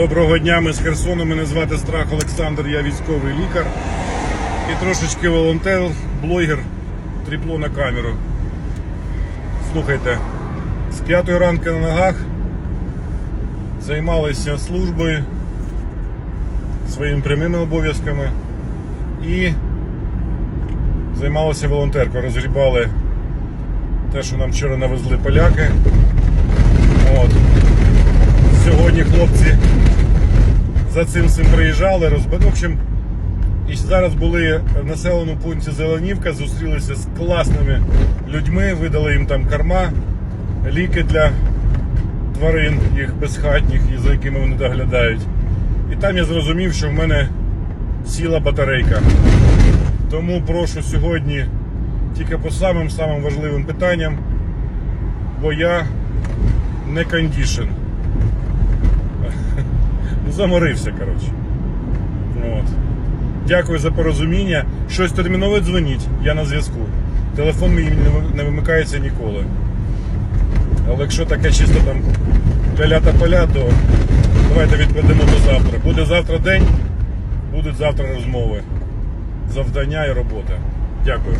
Доброго дня, ми з Херсону. Мене звати Страх Олександр, я військовий лікар і трошечки волонтер, блогер, тріпло на камеру. Слухайте, з п'ятої ранку на ногах займалися службою, своїми прямими обов'язками і займалися волонтеркою. Розгрібали те, що нам вчора навезли поляки. От. Сьогодні хлопці за цим всім приїжджали, розб... ну, в общем, і зараз були в населеному пункті Зеленівка, зустрілися з класними людьми, видали їм там корма, ліки для тварин, їх безхатніх, і за якими вони доглядають. І там я зрозумів, що в мене сіла батарейка. Тому прошу сьогодні тільки по самим самим важливим питанням, бо я не кондішн. Ну, заморився, коротше. От. Дякую за порозуміння. Щось термінове дзвоніть, я на зв'язку. Телефон мій не вимикається ніколи. Але якщо таке чисто там ля та поля, то давайте відкладемо до завтра. Буде завтра день, будуть завтра розмови. Завдання і робота. Дякую.